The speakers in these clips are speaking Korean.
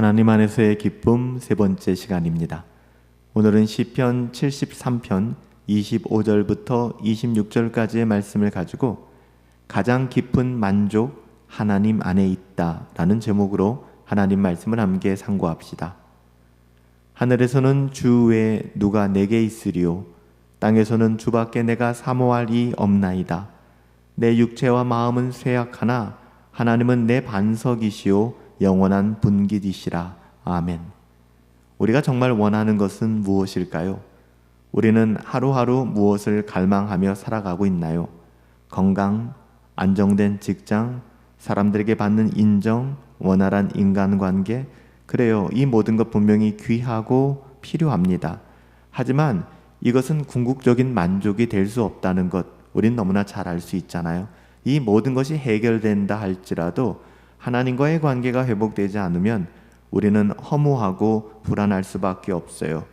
하나님 안에서의 기쁨 세 번째 시간입니다. 오늘은 시편 73편 25절부터 26절까지의 말씀을 가지고 가장 깊은 만족 하나님 안에 있다라는 제목으로 하나님 말씀을 함께 상고합시다. 하늘에서는 주 외에 누가 내게 있으리요 땅에서는 주밖에 내가 사모할 이 없나이다. 내 육체와 마음은 쇠약하나 하나님은 내 반석이시요 영원한 분기디시라. 아멘. 우리가 정말 원하는 것은 무엇일까요? 우리는 하루하루 무엇을 갈망하며 살아가고 있나요? 건강, 안정된 직장, 사람들에게 받는 인정, 원활한 인간관계, 그래요. 이 모든 것 분명히 귀하고 필요합니다. 하지만 이것은 궁극적인 만족이 될 수 없다는 것, 우린 너무나 잘 알 수 있잖아요. 이 모든 것이 해결된다 할지라도 하나님과의 관계가 회복되지 않으면 우리는 허무하고 불안할 수밖에 없어요.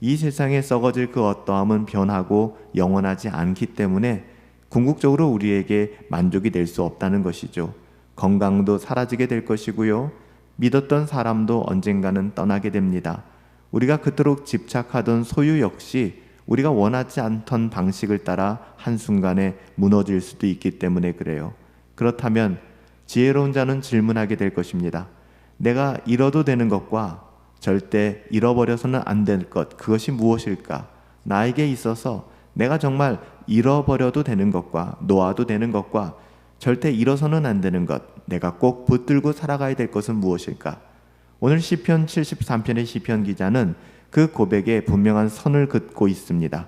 이 세상에 썩어질 그 어떠함은 변하고 영원하지 않기 때문에 궁극적으로 우리에게 만족이 될 수 없다는 것이죠. 건강도 사라지게 될 것이고요. 믿었던 사람도 언젠가는 떠나게 됩니다. 우리가 그토록 집착하던 소유 역시 우리가 원하지 않던 방식을 따라 한순간에 무너질 수도 있기 때문에 그래요. 그렇다면 지혜로운 자는 질문하게 될 것입니다. 내가 잃어도 되는 것과 절대 잃어버려서는 안 될 것, 그것이 무엇일까? 나에게 있어서 내가 정말 잃어버려도 되는 것과 놓아도 되는 것과 절대 잃어서는 안 되는 것, 내가 꼭 붙들고 살아가야 될 것은 무엇일까? 오늘 시편 73편의 시편 기자는 그 고백에 분명한 선을 긋고 있습니다.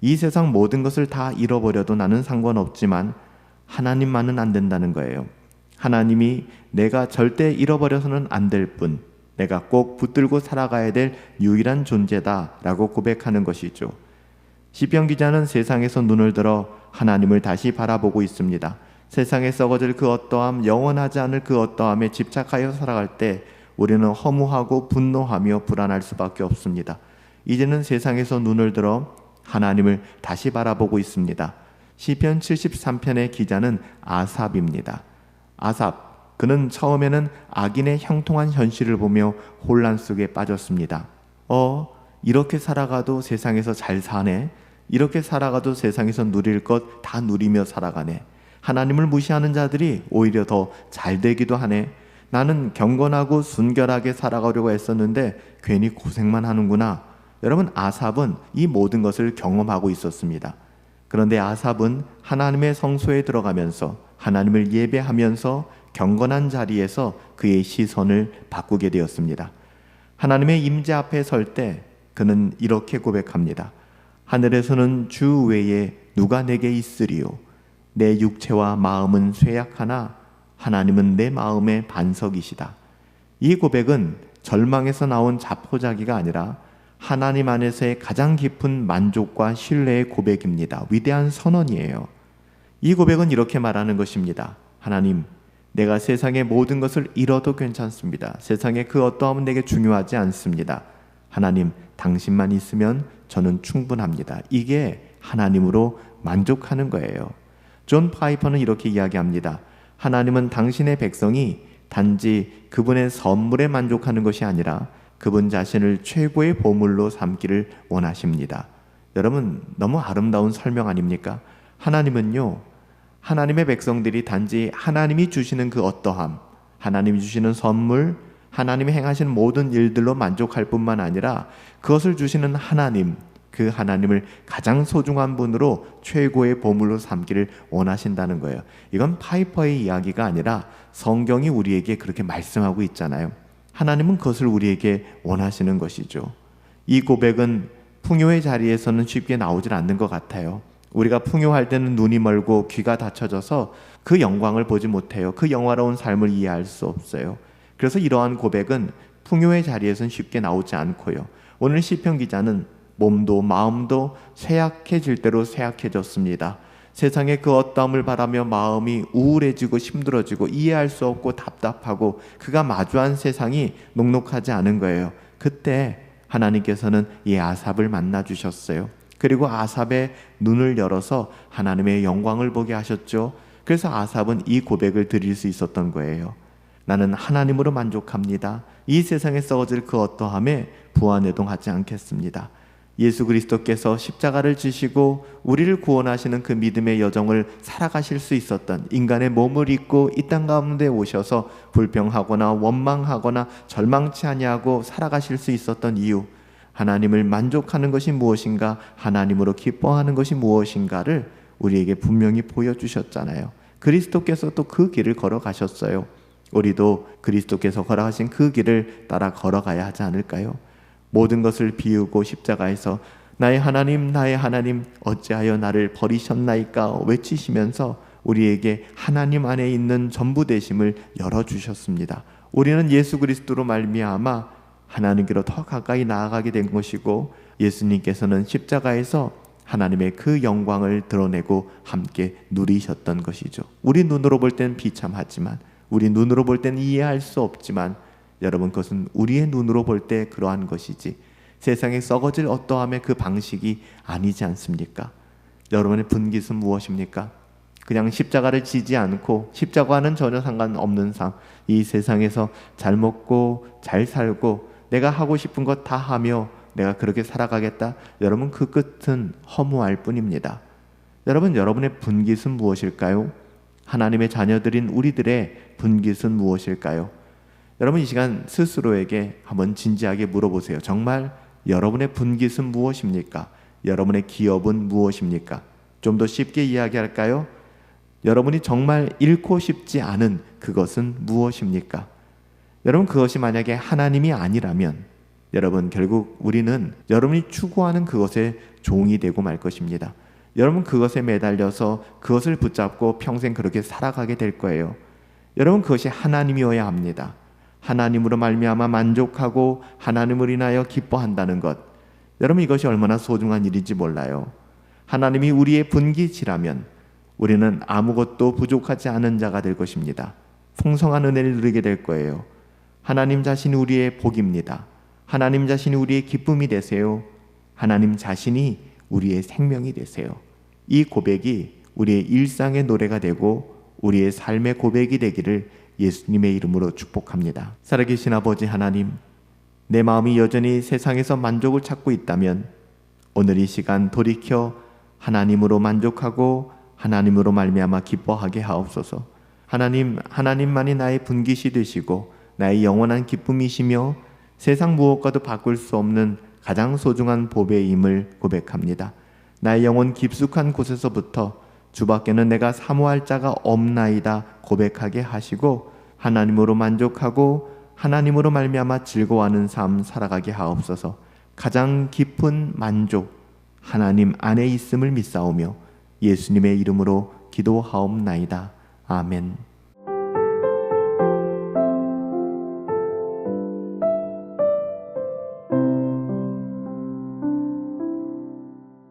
이 세상 모든 것을 다 잃어버려도 나는 상관없지만 하나님만은 안 된다는 거예요. 하나님이 내가 절대 잃어버려서는 안 될 뿐, 내가 꼭 붙들고 살아가야 될 유일한 존재다라고 고백하는 것이죠. 시편 기자는 세상에서 눈을 들어 하나님을 다시 바라보고 있습니다. 세상에 썩어질 그 어떠함, 영원하지 않을 그 어떠함에 집착하여 살아갈 때 우리는 허무하고 분노하며 불안할 수밖에 없습니다. 이제는 세상에서 눈을 들어 하나님을 다시 바라보고 있습니다. 시편 73편의 기자는 아삽입니다. 아삽 그는 처음에는 악인의 형통한 현실을 보며 혼란 속에 빠졌습니다. 어 이렇게 살아가도 세상에서 잘 사네. 이렇게 살아가도 세상에서 누릴 것 다 누리며 살아가네. 하나님을 무시하는 자들이 오히려 더 잘 되기도 하네. 나는 경건하고 순결하게 살아가려고 했었는데 괜히 고생만 하는구나. 여러분 아삽은 이 모든 것을 경험하고 있었습니다. 그런데 아삽은 하나님의 성소에 들어가면서 하나님을 예배하면서 경건한 자리에서 그의 시선을 바꾸게 되었습니다. 하나님의 임재 앞에 설 때 그는 이렇게 고백합니다. 하늘에서는 주 외에 누가 내게 있으리요? 내 육체와 마음은 쇠약하나 하나님은 내 마음의 반석이시다. 이 고백은 절망에서 나온 자포자기가 아니라 하나님 안에서의 가장 깊은 만족과 신뢰의 고백입니다. 위대한 선언이에요. 이 고백은 이렇게 말하는 것입니다. 하나님, 내가 세상의 모든 것을 잃어도 괜찮습니다. 세상의 그 어떠함은 내게 중요하지 않습니다. 하나님, 당신만 있으면 저는 충분합니다. 이게 하나님으로 만족하는 거예요. 존 파이퍼는 이렇게 이야기합니다. 하나님은 당신의 백성이 단지 그분의 선물에 만족하는 것이 아니라 그분 자신을 최고의 보물로 삼기를 원하십니다. 여러분, 너무 아름다운 설명 아닙니까? 하나님은요, 하나님의 백성들이 단지 하나님이 주시는 그 어떠함, 하나님이 주시는 선물, 하나님이 행하신 모든 일들로 만족할 뿐만 아니라 그것을 주시는 하나님, 그 하나님을 가장 소중한 분으로 최고의 보물로 삼기를 원하신다는 거예요. 이건 파이퍼의 이야기가 아니라 성경이 우리에게 그렇게 말씀하고 있잖아요. 하나님은 그것을 우리에게 원하시는 것이죠. 이 고백은 풍요의 자리에서는 쉽게 나오질 않는 것 같아요. 우리가 풍요할 때는 눈이 멀고 귀가 닫혀져서 그 영광을 보지 못해요. 그 영화로운 삶을 이해할 수 없어요. 그래서 이러한 고백은 풍요의 자리에서는 쉽게 나오지 않고요. 오늘 시편 기자는 몸도 마음도 쇠약해질 대로 쇠약해졌습니다. 세상의 그 어떠함을 바라며 마음이 우울해지고 힘들어지고 이해할 수 없고 답답하고 그가 마주한 세상이 녹록하지 않은 거예요. 그때 하나님께서는 이 아삽을 만나 주셨어요. 그리고 아삽의 눈을 열어서 하나님의 영광을 보게 하셨죠. 그래서 아삽은 이 고백을 드릴 수 있었던 거예요. 나는 하나님으로 만족합니다. 이 세상에 썩어질 그 어떠함에 부안해동하지 않겠습니다. 예수 그리스도께서 십자가를 지시고 우리를 구원하시는 그 믿음의 여정을 살아가실 수 있었던 인간의 몸을 입고 이 땅 가운데 오셔서 불평하거나 원망하거나 절망치 아니하고 살아가실 수 있었던 이유 하나님을 만족하는 것이 무엇인가 하나님으로 기뻐하는 것이 무엇인가를 우리에게 분명히 보여주셨잖아요. 그리스도께서 또 그 길을 걸어가셨어요. 우리도 그리스도께서 걸어가신 그 길을 따라 걸어가야 하지 않을까요? 모든 것을 비우고 십자가에서 나의 하나님 나의 하나님 어찌하여 나를 버리셨나이까 외치시면서 우리에게 하나님 안에 있는 전부 되심을 열어 주셨습니다. 우리는 예수 그리스도로 말미암아 하나님께로 더 가까이 나아가게 된 것이고 예수님께서는 십자가에서 하나님의 그 영광을 드러내고 함께 누리셨던 것이죠. 우리 눈으로 볼 땐 비참하지만 우리 눈으로 볼 땐 이해할 수 없지만 여러분 그것은 우리의 눈으로 볼 때 그러한 것이지 세상에 썩어질 어떠함의 그 방식이 아니지 않습니까? 여러분의 분깃은 무엇입니까? 그냥 십자가를 지지 않고 십자가와는 전혀 상관없는 삶, 이 세상에서 잘 먹고 잘 살고 내가 하고 싶은 것 다 하며 내가 그렇게 살아가겠다. 여러분 그 끝은 허무할 뿐입니다. 여러분 여러분의 분깃은 무엇일까요? 하나님의 자녀들인 우리들의 분깃은 무엇일까요? 여러분 이 시간 스스로에게 한번 진지하게 물어보세요. 정말 여러분의 분깃은 무엇입니까? 여러분의 기업은 무엇입니까? 좀 더 쉽게 이야기할까요? 여러분이 정말 잃고 싶지 않은 그것은 무엇입니까? 여러분 그것이 만약에 하나님이 아니라면 여러분 결국 우리는 여러분이 추구하는 그것에 종이 되고 말 것입니다. 여러분 그것에 매달려서 그것을 붙잡고 평생 그렇게 살아가게 될 거예요. 여러분 그것이 하나님이어야 합니다. 하나님으로 말미암아 만족하고 하나님을 인하여 기뻐한다는 것. 여러분 이것이 얼마나 소중한 일인지 몰라요. 하나님이 우리의 분기치라면 우리는 아무것도 부족하지 않은 자가 될 것입니다. 풍성한 은혜를 누리게 될 거예요. 하나님 자신이 우리의 복입니다. 하나님 자신이 우리의 기쁨이 되세요. 하나님 자신이 우리의 생명이 되세요. 이 고백이 우리의 일상의 노래가 되고 우리의 삶의 고백이 되기를 예수님의 이름으로 축복합니다. 살아계신 아버지 하나님, 내 마음이 여전히 세상에서 만족을 찾고 있다면 오늘 이 시간 돌이켜 하나님으로 만족하고 하나님으로 말미암아 기뻐하게 하옵소서. 하나님, 하나님만이 나의 분깃이 되시고 나의 영원한 기쁨이시며 세상 무엇과도 바꿀 수 없는 가장 소중한 보배임을 고백합니다. 나의 영혼 깊숙한 곳에서부터 주밖에는 내가 사모할 자가 없나이다 고백하게 하시고 하나님으로 만족하고 하나님으로 말미암아 즐거워하는 삶 살아가게 하옵소서. 가장 깊은 만족 하나님 안에 있음을 믿사오며 예수님의 이름으로 기도하옵나이다. 아멘.